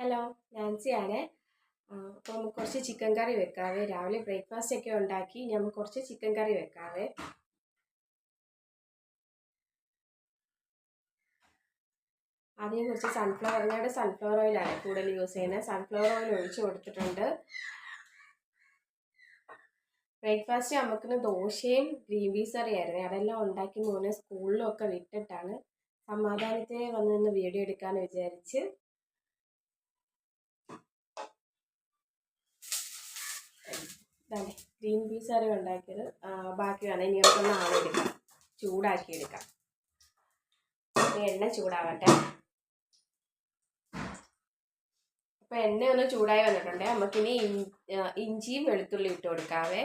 Hello നാൻസിയാണ്. അപ്പോൾ നമുക്ക് കുറച്ച് ചിക്കൻ കറി വെക്കാവേ. രാവിലെ ബ്രേക്ക്ഫാസ്റ്റ് ഒക്കെ ഉണ്ടാക്കി നമുക്ക് കുറച്ച് ചിക്കൻ കറി വെക്കാവേ. ആദ്യം കുറച്ച് സൺഫ്ലവർ ഞങ്ങളുടെ സൺഫ്ലവർ ഓയിലാണ് കൂടുതൽ യൂസ് ചെയ്യുന്നത്. സൺഫ്ലവർ ഓയിൽ ഒഴിച്ച് കൊടുത്തിട്ടുണ്ട്. ബ്രേക്ക്ഫാസ്റ്റ് നമുക്കിന്ന് ദോശയും ഗ്രീൻ പീസ് കറിയായിരുന്നു. അതെല്ലാം ഉണ്ടാക്കി മോനെ സ്കൂളിലും ഒക്കെ വിട്ടിട്ടാണ് സമാധാനത്തെ വന്ന് നിന്ന് വീഡിയോ എടുക്കാമെന്ന് വിചാരിച്ച് ഇതാണ് ഗ്രീൻ പീസ് കറി ഉണ്ടാക്കിയത്. ബാക്കി വേണം ഇനി നമുക്കൊന്ന് എടുക്കാം ചൂടാക്കി എടുക്കാം എണ്ണ ചൂടാവട്ടെ. അപ്പോൾ എണ്ണ ഒന്ന് ചൂടായി വന്നിട്ടുണ്ട്. നമുക്കിനി ഇഞ്ചിയും വെളുത്തുള്ളി ഇട്ട് കൊടുക്കാവേ.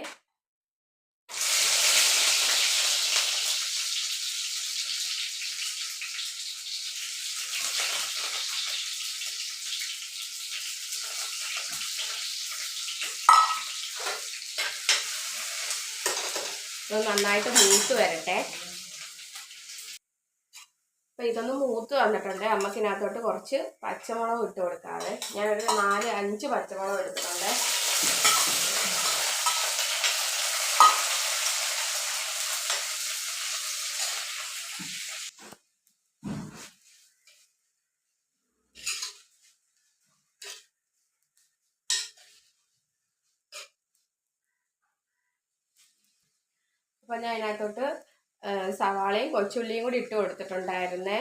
ഇത് നന്നായിട്ട് മൂത്ത് വരട്ടെ. അപ്പോൾ ഇതൊന്ന് മൂത്ത് വന്നിട്ടുണ്ട്. അമ്മക്കിനകത്തോട്ട് കുറച്ച് പച്ചമുളകും ഇട്ട് കൊടുക്കാതെ ഞാനൊരു നാല് അഞ്ച് പച്ചമുളക് എടുത്തിട്ടുണ്ട്. അപ്പോൾ ഞാൻ അതിനകത്തോട്ട് സവാളയും കൊച്ചുള്ളിയും കൂടി ഇട്ട് കൊടുത്തിട്ടുണ്ടായിരുന്നേ.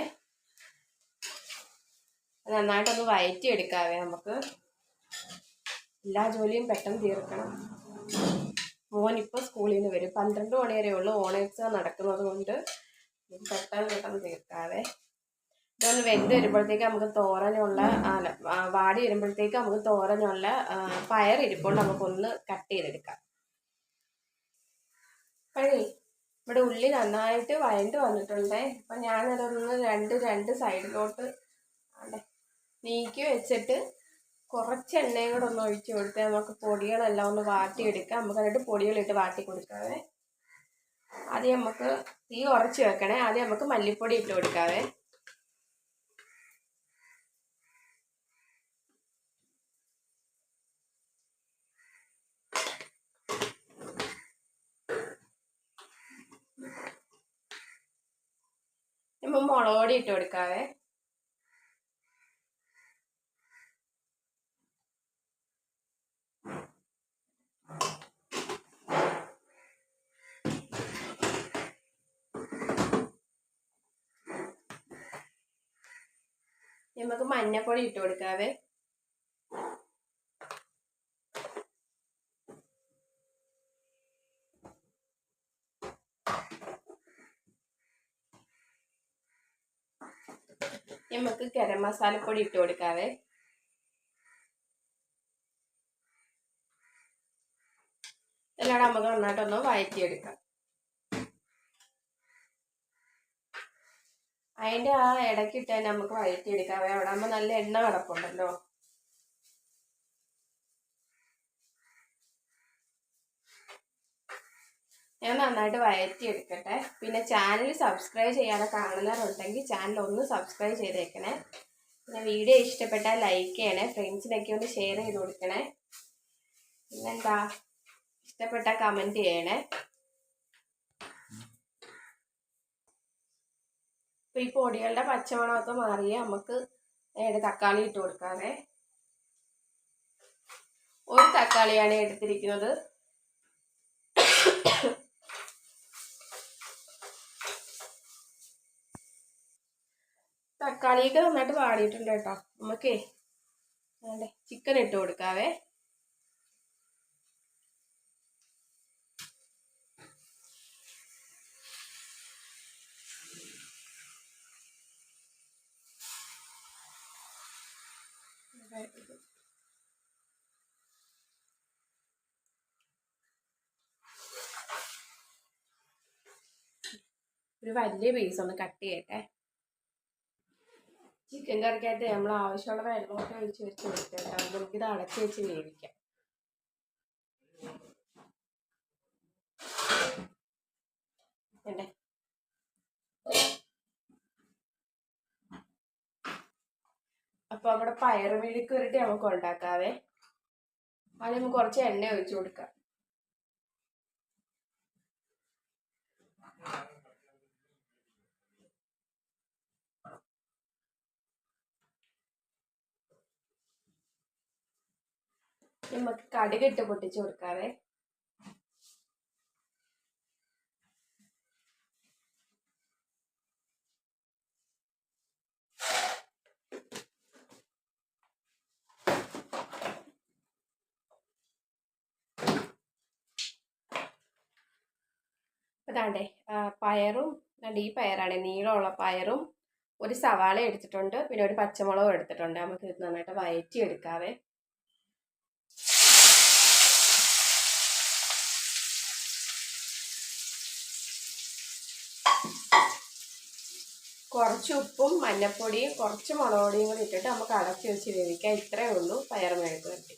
നന്നായിട്ടൊന്ന് വയറ്റി എടുക്കാവേ നമുക്ക്. എല്ലാ ജോലിയും പെട്ടെന്ന് തീർക്കണം. മോൻ ഇപ്പോൾ സ്കൂളിൽ നിന്ന് വരും. പന്ത്രണ്ട് മണി വരെ ഉള്ളു ഓൺ എക്സാം നടക്കുന്നത് കൊണ്ട് പെട്ടെന്ന് പെട്ടെന്ന് തീർക്കാവേ. ഇതൊന്ന് വെന്ത് വരുമ്പോഴത്തേക്ക് നമുക്ക് തോരനുള്ള വാടി വരുമ്പോഴത്തേക്ക് നമുക്ക് തോരനുള്ള പയർ ഇരിപ്പുണ്ട്. നമുക്കൊന്ന് കട്ട് ചെയ്തെടുക്കാം. അപ്പോഴേ ഇവിടെ ഉള്ളി നന്നായിട്ട് വഴണ്ട് വന്നിട്ടുണ്ടേ. അപ്പം ഞാനതൊന്ന് രണ്ട് രണ്ട് സൈഡിലോട്ട് അതെ നീക്കി വെച്ചിട്ട് കുറച്ച് എണ്ണയും കൂടെ ഒന്ന് ഒഴിച്ചു കൊടുത്ത് നമുക്ക് പൊടികളെല്ലാം ഒന്ന് വാട്ടിയെടുക്കാം. നമുക്ക് എന്നിട്ട് പൊടികളിട്ട് വാട്ടി കൊടുക്കാവേ. ആദ്യം നമുക്ക് തീ ഉറച്ച് വെക്കണേ. ആദ്യം നമുക്ക് മല്ലിപ്പൊടി ഇട്ട് കൊടുക്കാവേ. നമ്മൾ മുളക് ഇട്ട് കൊടുക്കാവേ. നമുക്ക് മഞ്ഞപ്പൊടി ഇട്ട് കൊടുക്കാവേ നമുക്ക് ഗരം മസാലപ്പൊടി ഇട്ട് കൊടുക്കാവേ. എല്ലാം നമുക്ക് നന്നായിട്ടൊന്ന് വഴറ്റിയെടുക്കാം. അതിന്റെ ആ ഇടയ്ക്കിട്ട് നമുക്ക് വഴറ്റിയെടുക്കാവേ. അവിടെ ആകുമ്പോൾ നല്ല എണ്ണ കിടപ്പുണ്ടല്ലോ. ഞാൻ നന്നായിട്ട് വഴറ്റിയെടുക്കട്ടെ പിന്നെ ചാനൽ സബ്സ്ക്രൈബ് ചെയ്യാതെ കാണുന്നവരുണ്ടെങ്കിൽ ചാനൽ ഒന്ന് സബ്സ്ക്രൈബ് ചെയ്തേക്കണേ. പിന്നെ വീഡിയോ ഇഷ്ടപ്പെട്ടാൽ ലൈക്ക് ചെയ്യണേ. ഫ്രണ്ട്സിനൊക്കെ ഒന്ന് ഷെയർ ചെയ്ത് കൊടുക്കണേ. പിന്നെന്താ ഇഷ്ടപ്പെട്ടാൽ കമന്റ് ചെയ്യണേ. അപ്പോൾ ഈ പൊടികളുടെ പച്ചമണമൊക്കെ മാറിയ നമുക്ക് ഏട് തക്കാളി ഇട്ട് കൊടുക്കാനേ ഒരു തക്കാളിയാണ് എടുത്തിരിക്കുന്നത്. തക്കാളിയൊക്കെ നന്നായിട്ട് വാടിയിട്ടുണ്ട് കേട്ടോ. നമുക്കേ അതെ ചിക്കൻ ഇട്ട് കൊടുക്കാവേ. ഒരു വലിയ പീസ് ഒന്ന് കട്ട് ചെയ്യട്ടെ. ചിക്കൻ കറിക്കകത്ത് നമ്മൾ ആവശ്യമുള്ള വെള്ളമൊക്കെ ഒഴിച്ച് വെച്ച് കൊടുക്കാം നമുക്കിത് അടച്ച് വെച്ച് വേവിക്കാം. വേണ്ടേ അപ്പോൾ അവിടെ പയറ് മെഴുക്കുരുട്ടി നമുക്ക് ഉണ്ടാക്കാവേ. അതിന് നമുക്ക് കുറച്ച് എണ്ണ ഒഴിച്ചു കൊടുക്കാം. നമുക്ക് കടുകിട്ട് പൊട്ടിച്ചു കൊടുക്കാവേ. അതാണ്ടേ പയറും അതാണ്ട് ഈ പയറാണ് നീളമുള്ള പയറും ഒരു സവാള എടുത്തിട്ടുണ്ട്. പിന്നെ ഒരു പച്ചമുളകും എടുത്തിട്ടുണ്ട്. നമുക്ക് ഇത് നന്നായിട്ട് വയറ്റി എടുക്കാവേ കുറച്ച് ഉപ്പും മഞ്ഞപ്പൊടിയും കുറച്ച് മുളക് പൊടിയും കൂടി ഇട്ടിട്ട് നമുക്ക് അടച്ചു വെച്ച് വേവിക്കാം. ഇത്രയേ ഉള്ളൂ. പയർ മെഴുക്ക് വരട്ടി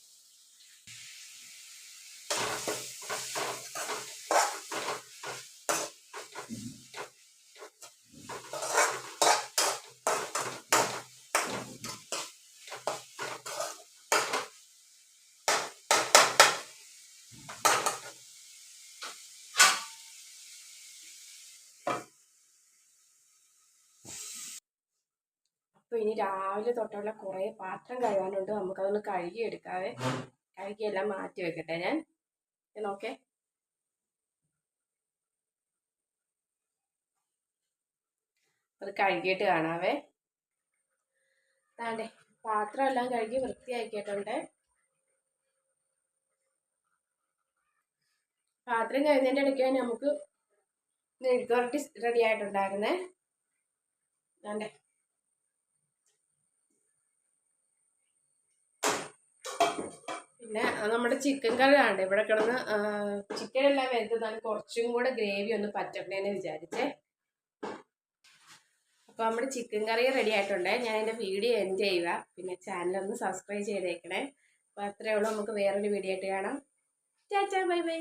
രാവിലെ തൊട്ടുള്ള കുറേ പാത്രം കഴുകാനുണ്ട്. നമുക്കതൊന്ന് കഴുകി എടുക്കാവേ കഴുകിയെല്ലാം മാറ്റി വെക്കട്ടെ ഞാൻ. നോക്കേ. അത് കഴുകിയിട്ട് കാണാവേ. താണ്ടേ പാത്രം എല്ലാം കഴുകി വൃത്തിയാക്കിയിട്ടുണ്ട് പാത്രം കഴിഞ്ഞതിന്റെ ഇടയ്ക്ക് നമുക്ക് മെഴുക്കുവരട്ടി റെഡി ആയിട്ടുണ്ടായിരുന്നേ. താണ്ടേ പിന്നെ നമ്മുടെ ചിക്കൻ കറി ആണ് ഇവിടെ കിടന്ന് ചിക്കൻ എല്ലാം വെന്തതാണ് കുറച്ചും കൂടെ ഗ്രേവി ഒന്ന് പറ്റണേന്ന് വിചാരിച്ചേ. അപ്പോൾ നമ്മുടെ ചിക്കൻ കറി റെഡി ആയിട്ടുണ്ട്. ഞാൻ എന്റെ വീഡിയോ എൻഡ് ചെയ്യുക. പിന്നെ ചാനൽ ഒന്ന് സബ്സ്ക്രൈബ് ചെയ്തേക്കണേ. അപ്പോൾ അത്രയേ ഉള്ളൂ. നമുക്ക് വേറൊരു വീഡിയോ ആയിട്ട് കാണാം. ചാച്ചാ ബൈ ബൈ.